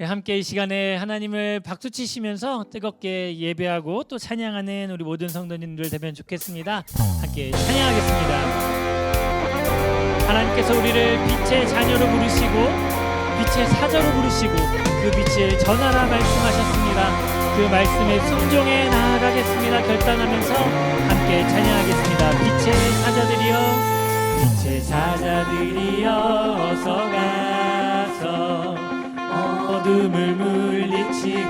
예, 함께 이 시간에 하나님을 박수 치시면서 뜨겁게 예배하고 또 찬양하는 우리 모든 성도님들 되면 좋겠습니다. 함께 찬양하겠습니다. 하나님께서 우리를 빛의 자녀로 부르시고 빛의 사자로 부르시고 그 빛을 전하라 말씀하셨습니다. 그 말씀에 순종해 나아가겠습니다. 결단하면서 함께 찬양하겠습니다. 빛의 사자들이여 빛의 사자들이여 어서 가서 어둠을 물리치고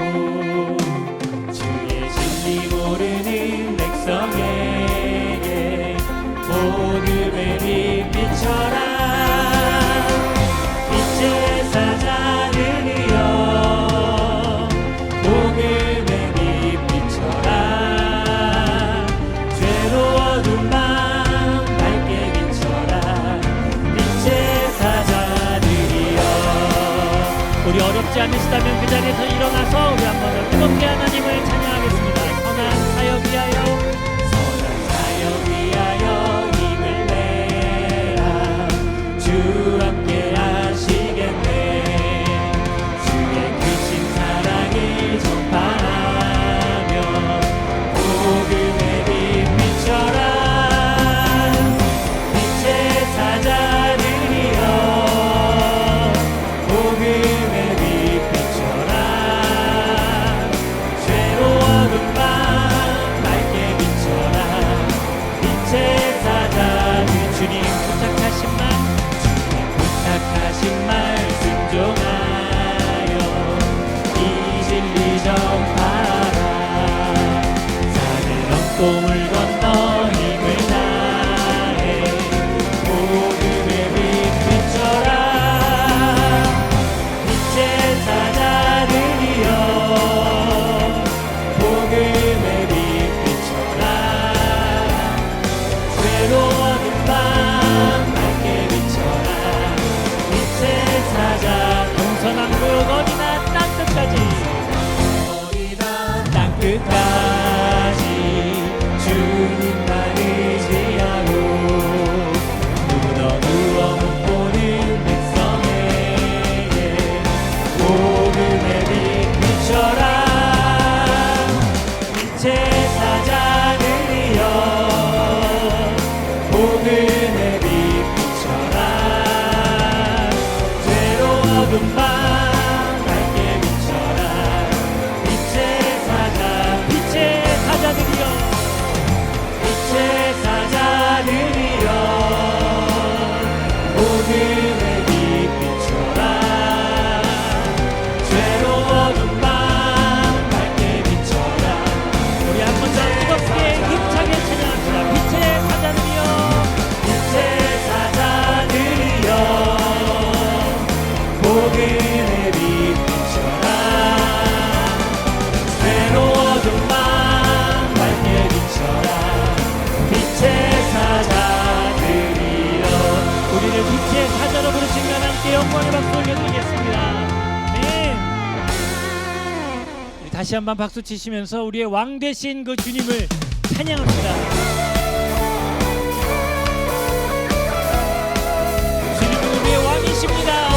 주의 진리 모르는 백성에게 복음의 빛 비춰라 않으시다면 그 자리에서 일어나서 우리 한번 뜨겁게 하나님을 찬양하겠습니다 죄로 다시 한번 박수 치시면서 우리의 왕 되신 그 주님을 찬양합니다. 주님은 우리의 왕이십니다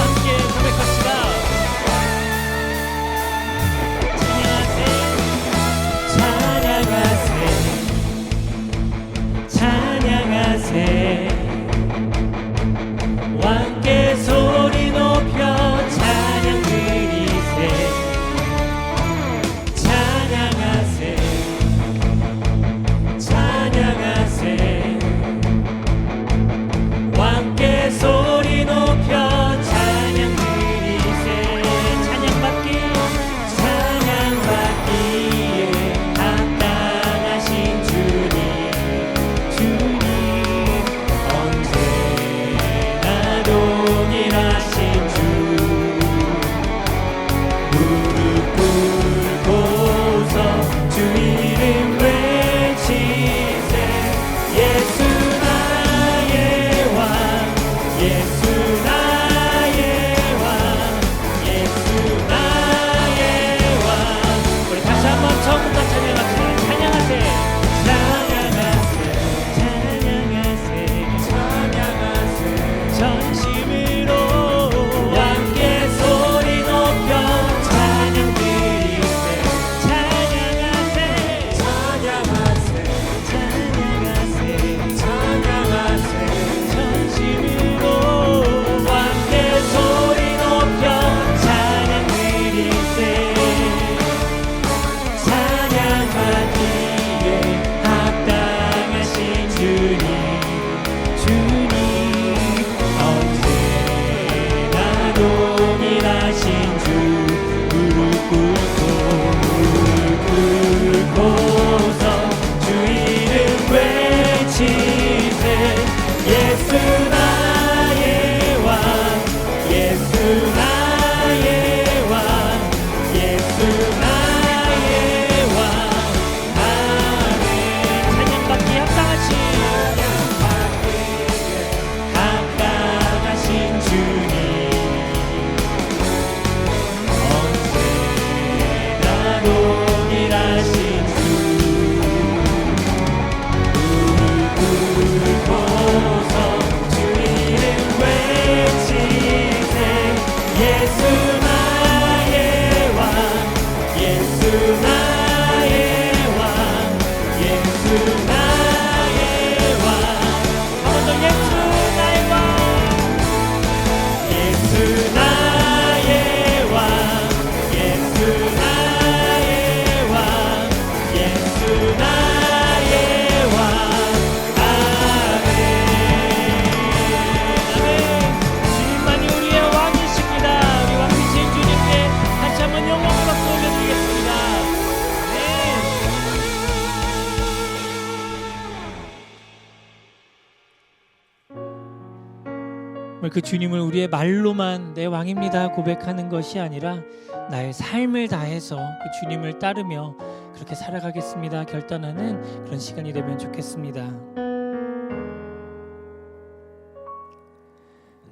그 주님을 우리의 말로만 내 왕입니다 고백하는 것이 아니라 나의 삶을 다해서 그 주님을 따르며 그렇게 살아가겠습니다 결단하는 그런 시간이 되면 좋겠습니다.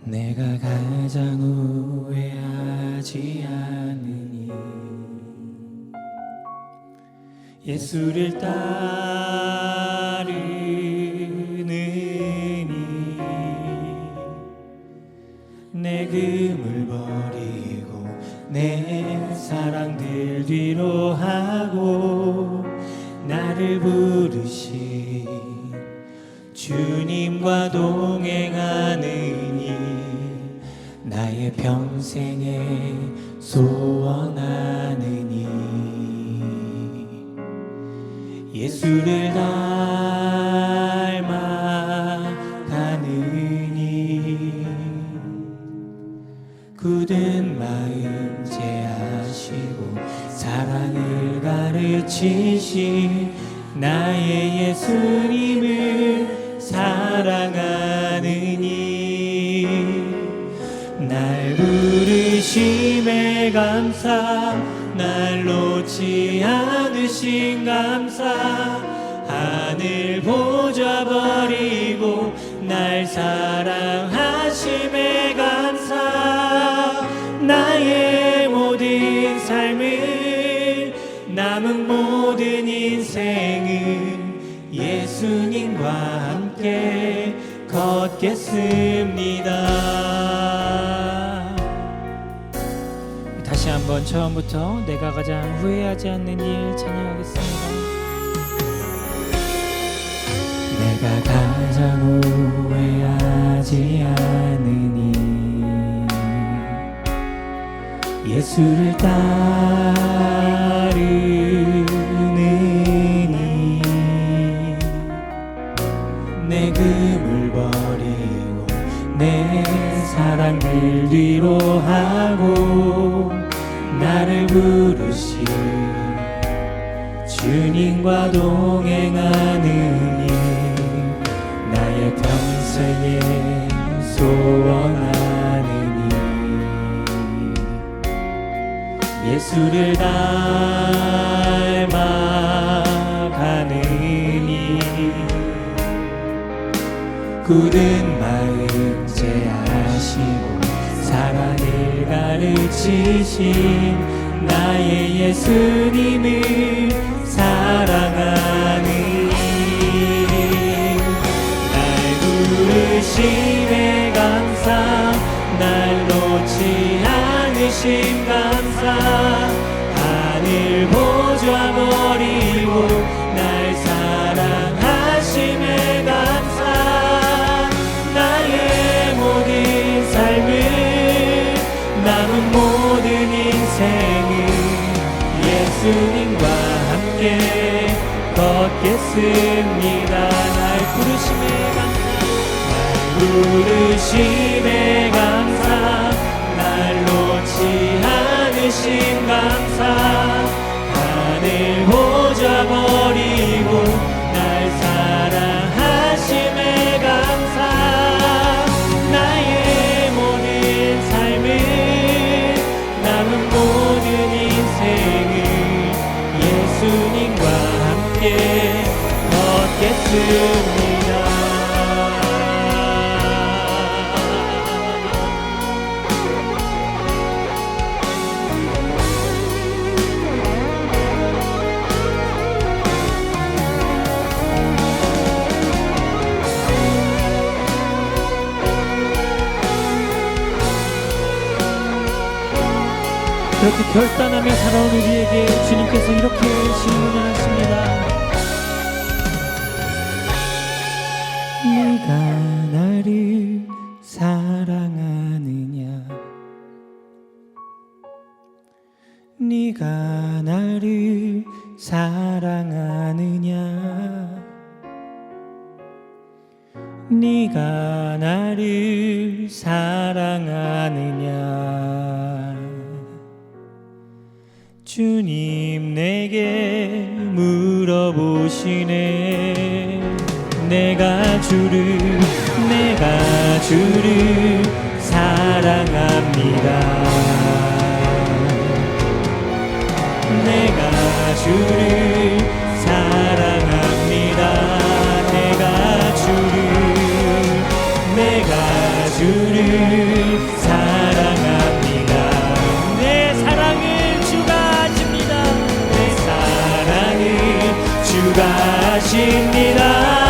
내가 가장 후회하지 않으니 예수를 따르 나를 부르신 주님과 동행하느니 나의 평생에 소원하느니 예수를 닮아가느니 굳은 마음 제하시고 사랑을 가르치신 나의 예수님을 사랑하느니 날 부르심에 감사 날 놓지 않으신 감사 하늘 보좌 버리고 날 사랑하심에 감사. 나의 남은 모든 인생은 예수님과 함께 걷겠습니다. 다시 한번 처음부터 내가 가장 후회하지 않는 일 찬양하겠습니다. 내가 가장 후회하지 않으니 예수를 따르 사랑을 뒤로 하고 나를 부르신 주님과 동행하느니 나의 평생에 소원하느니 예수를 닮아가느니 굳은 가르치신 나의 예수님을 사랑하니. 날 부르심에 감사 날 놓지 않으심 감사 하늘 보 예수님과 함께 걷겠습니다. 날 부르심에 감사 날 부르심에 감사 날 놓지 않으심 감사 함께 걷겠습니다. 그렇게 결단하며 살아온 우리에게 주님께서 이렇게 질문을 하십니다. 네가 나를 사랑하느냐? 네가 나를 사랑하느냐? 네가 나를 사랑하느냐? 주님 내게 물어보시네 내가 주를 내가 주를 사랑합니다. 내가 주를 사랑합니다. 내가 주를 내가 주를 주가 하십니다.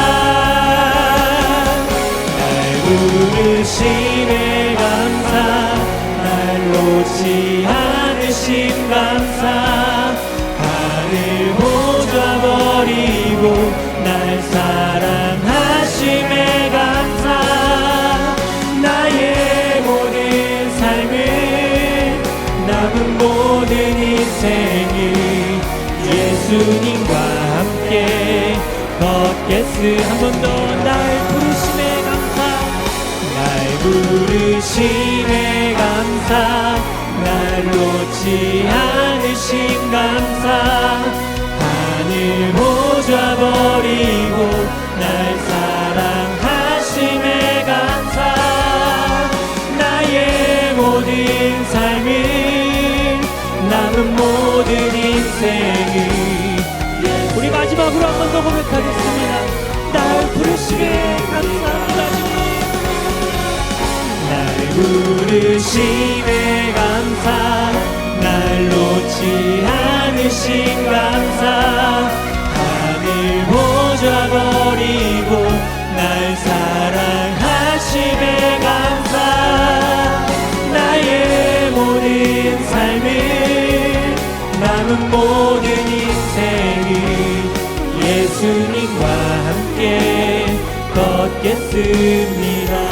부르심에 감사 날 놓지 않으심 감사. 하늘 보좌 버리고 날 사랑하심에 감사. 나의 모든 삶을 남은 모든 인생을 예수님과 함께 걷겠으. 한 번 더날날 부르심에 감사 날 놓지 않으심 감사. 하늘 보좌 버리고 날 사랑하심에 감사. 나의 모든 삶을 남은 모든 인생을 우리 마지막으로 한 번 더 고백하겠습니다 부르심에 감사 날 놓지 않으신 감사 하늘 보좌 버리고 날 사랑하심에 감사 나의 모든 삶을 남은 모든 인생을 예수님과 함께 걷겠습니다.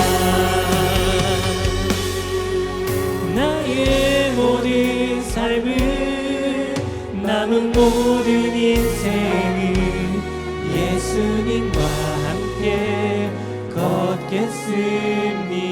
모든 인생을 예수님과 함께 걷겠습니다.